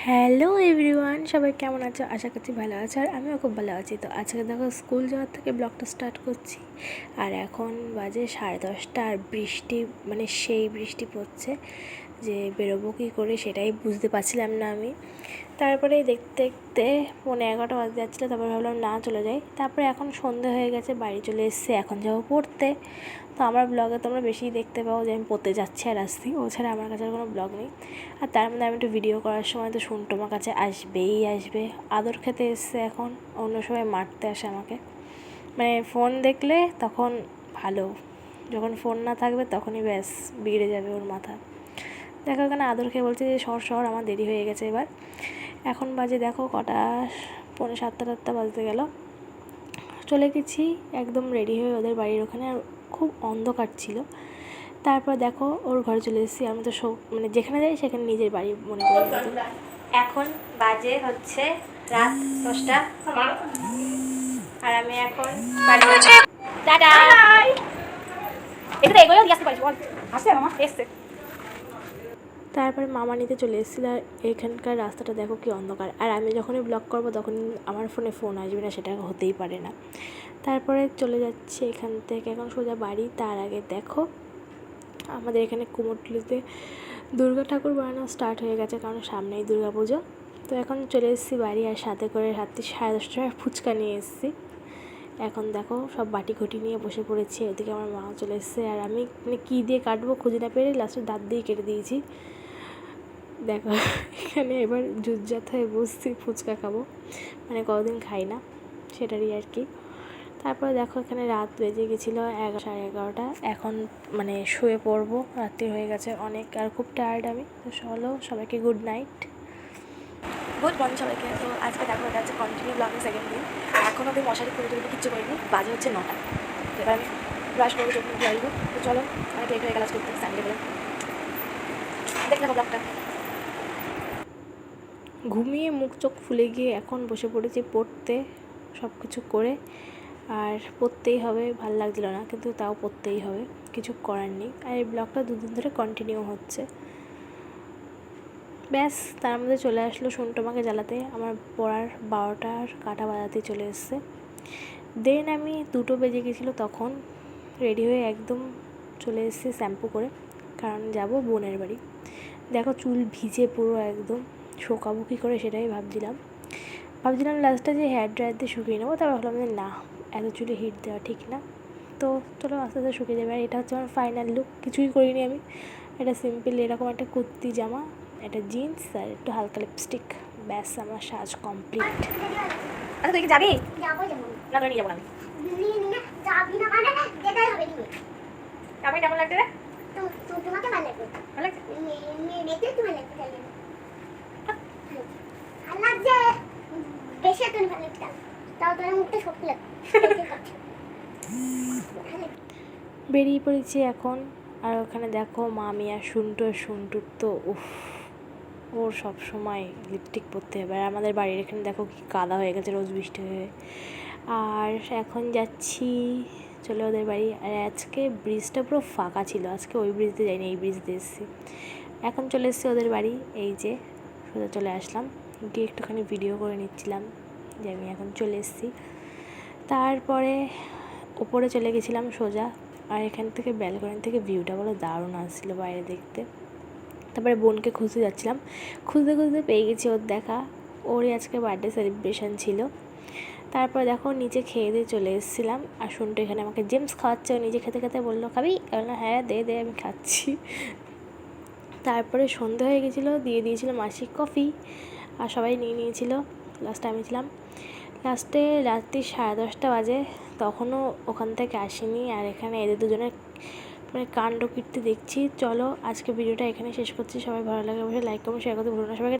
হ্যাঁ hello everyone, সবাই কেমন আছো? আশা করছি ভালো আছো আর আমিও খুব ভালো আছি। তো আজকে দেখো স্কুল যাওয়ার থেকে ব্লগটা স্টার্ট করছি। আর এখন বাজে সাড়ে দশটা আর বৃষ্টি মানে সেই বৃষ্টি পড়ছে যে বেরোবো কী করে সেটাই বুঝতে পারছিলাম না আমি। তারপরে দেখতে দেখতে পৌনে এগারোটা বাজে যাচ্ছিল, তারপরে ভাবলাম না চলে যাই। তারপরে এখন সন্ধে হয়ে গেছে, বাড়ি চলে এসছে, এখন যাব পড়তে। তো আমার ব্লগে তোমরা বেশি দেখতে পাও যে আমি পড়তে যাচ্ছি আর আসছি। ও ছাড়া আমার কাছে আর কোনো ব্লগ নেই। আর তার মধ্যে আমি একটু ভিডিও করার সময় তো শুনটো আমার কাছে আসবেই আসবে। আদর খেতে এসছে এখন, অন্য সময় মারতে আসে আমাকে। মানে ফোন দেখলে তখন ভালো, যখন ফোন না থাকবে তখনই ব্যাস বিগড়ে যাবে ওর মাথা। দেখো এখানে আদর খেয়ে বলছে যে শহর শহর আমার দেরি হয়ে গেছে এবার। এখন বাজে দেখো কটা, পৌনে সাতটা সাতটা বাজতে গেল। চলে গেছি একদম রেডি হয়ে ওদের বাড়ির ওখানে, আর খুব অন্ধকার ছিল। তারপর দেখো ওর ঘরে চলে এসেছি। আমি তো সব মানে যেখানে যাই সেখানে নিজের বাড়ি মনে করি। এখন বাজে হচ্ছে রাত দশটা। আর আমি এখন বাড়ি টাটা। এটা এগুলো দিয়ে আসতে পারিস বল আসছে মামা এসছে। তারপরে মামা নিতে চলে এসেছিল আর এখানকার রাস্তাটা দেখো কি অন্ধকার। আর আমি যখনই ব্লগ করব তখন আমার ফোনে ফোন আসবে না সেটা হতেই পারে না। তারপরে চলে যাচ্ছে এখান থেকে। এখন সোজা বাড়ি। তার আগে দেখো আমাদের এখানে কুমোরটুলিতে দুর্গা ঠাকুর বানানো স্টার্ট হয়ে গেছে কারণ সামনেই দুর্গা পুজো তো এখন চলে এসেছি বাড়ি আর সাথে করে রাত্রি সাড়ে দশটার ফুচকা নিয়ে এসেছি। এখন দেখো সব বাটি ঘটি নিয়ে বসে পড়েছি ওদিকে আমার মা চলে এসছে আর আমি মানে কী দিয়ে কাটবো খুঁজে না পেরে লাস্টে দাঁত দিয়ে কেটে দিয়েছি। দেখো, এখানে এবার জুজ্জাত হয়ে বসছি, ফুচকা খাব। মানে কতদিন খাই না, সেটারই আর কি। তারপরে দেখো এখানে রাত বেজে গেছিল এগারো, সাড়ে এগারোটা। এখন মানে শুয়ে পড়ব, রাত্রি হয়ে গেছে অনেক আর খুব টায়ার্ড আমি। তো চলো সবাইকে গুড নাইট গুড মর্নিং সবাইকে। তো আজকে দেখো এটা হচ্ছে কন্টিনিউ ব্লগের সেকেন্ড দিন। এখন অব্দি মশারি খুলে তুলে কিচ্ছু করিনি। বাজে হচ্ছে নটা। এবার আমি ব্রাশ করব, চোখ মুখে তো চলো আমি টেক হয়ে বলে দেখলে ব্লগটা ঘুমিয়ে মুখ চোখ ফুলে গিয়ে এখন বসে পড়েছি পড়তে সব কিছু করে। আর পড়তেই হবে, ভালো লাগছিল না, কিন্তু তাও পড়তেই হবে, কিছু করার নেই। আর এই ব্লগটা দুদিন ধরে কন্টিনিউ হচ্ছে। ব্যাস, তার মধ্যে চলে আসলো সুনটোমাকে জ্বালাতে। আমার পড়ার বারোটার কাটা বাজাতে চলে এসছে। দেন আমি দুটো বেজে গেছিল তখন রেডি হয়ে একদম চলে এসেছি শ্যাম্পু করে, কারণ যাব বোনের বাড়ি। দেখো চুল ভিজে পুরো একদম শোকাবো কী করে সেটাই ভাবছিলাম। ভাবছিলাম লাস্টে যে হেয়ার ড্রায়ার দিয়ে শুকিয়ে নেব, তারপর ভাবলাম যে না এত চুলে হিট দেওয়া ঠিক না। তো চলো আস্তে আস্তে শুকিয়ে যাবে। আর এটা হচ্ছে আমার ফাইনাল লুক কিছুই করিনি আমি। এটা সিম্পল এরকম একটা কুর্তি জামা একটা জিন্স আর একটু হালকা লিপস্টিক ব্যাস আমার সাজ কমপ্লিট আচ্ছা তুই কি যাবি? যাব যাব। না নিয়ে যাব আমি। নিয়ে নিয়ে যাবি না মানে যেতেই হবে নিয়ে। আমি কেমন লাগছে রে? তোমাকে ভালো লাগবে। ভালো লাগছে? তুমি লাগবে। ভালো লাগছে। বেশি তুমি ভালো লাগছে বেরিয়ে পড়েছি এখন। আর ওখানে দেখো মামি আর শুনটু আর শুনটুর তো, উফ, ওর সব সময় লিপস্টিক পরতে হবে। আর আমাদের বাড়ির এখানে দেখো কি কাদা হয়ে গেছে রোজ বৃষ্টি হয়ে। আর এখন যাচ্ছি, চলে ওদের বাড়ি। আর আজকে ব্রিজটা পুরো ফাঁকা ছিল। আজকে ওই ব্রিজ দিয়ে যাইনি, এই ব্রিজ দিয়ে এসেছি। এখন চলে এসেছি ওদের বাড়ি। এই যে সোজা চলে আসলাম। গিয়ে একটুখানি ভিডিও করে নিচ্ছিলাম। যে আমি এখন চলে এসেছি। তারপরে ওপরে চলে গেছিলাম সোজা। আর এখান থেকে ব্যালকনি থেকে ভিউটা বলো দারুণ আসছিল বাইরে দেখতে। তারপরে বোনকে খুঁজতে যাচ্ছিলাম। খুঁজতে খুঁজতে পেয়ে গেছি ওর দেখা। ওরই আজকে বার্থডে সেলিব্রেশন ছিল। তারপর দেখো নিচে খেয়ে দিয়ে চলে এসেছিলাম। আর শুনটো এখানে আমাকে জেমস খাওয়াচ্ছে। নিজে খেতে খেতে বলল, খাবি? বললাম হ্যাঁ দে দে, আমি খাচ্ছি। তারপরে সন্ধে হয়ে গেছিল, দিয়ে দিয়েছিল মাসিক কফি আর সবাই নিয়ে নিয়েছিল। লাস্টে আমি ছিলাম লাস্টে রাত্রি সাড়ে দশটা বাজে, তখনও ওখান থেকে আসিনি। আর এখানে এদের দুজনের মানে কাণ্ড কীর্তি দেখছি। চলো আজকে ভিডিওটা এখানে শেষ করছি। সবাই ভালো লাগে, অবশ্যই লাইক কমেন্ট শেয়ার করতে ভুলো না। সবাইকে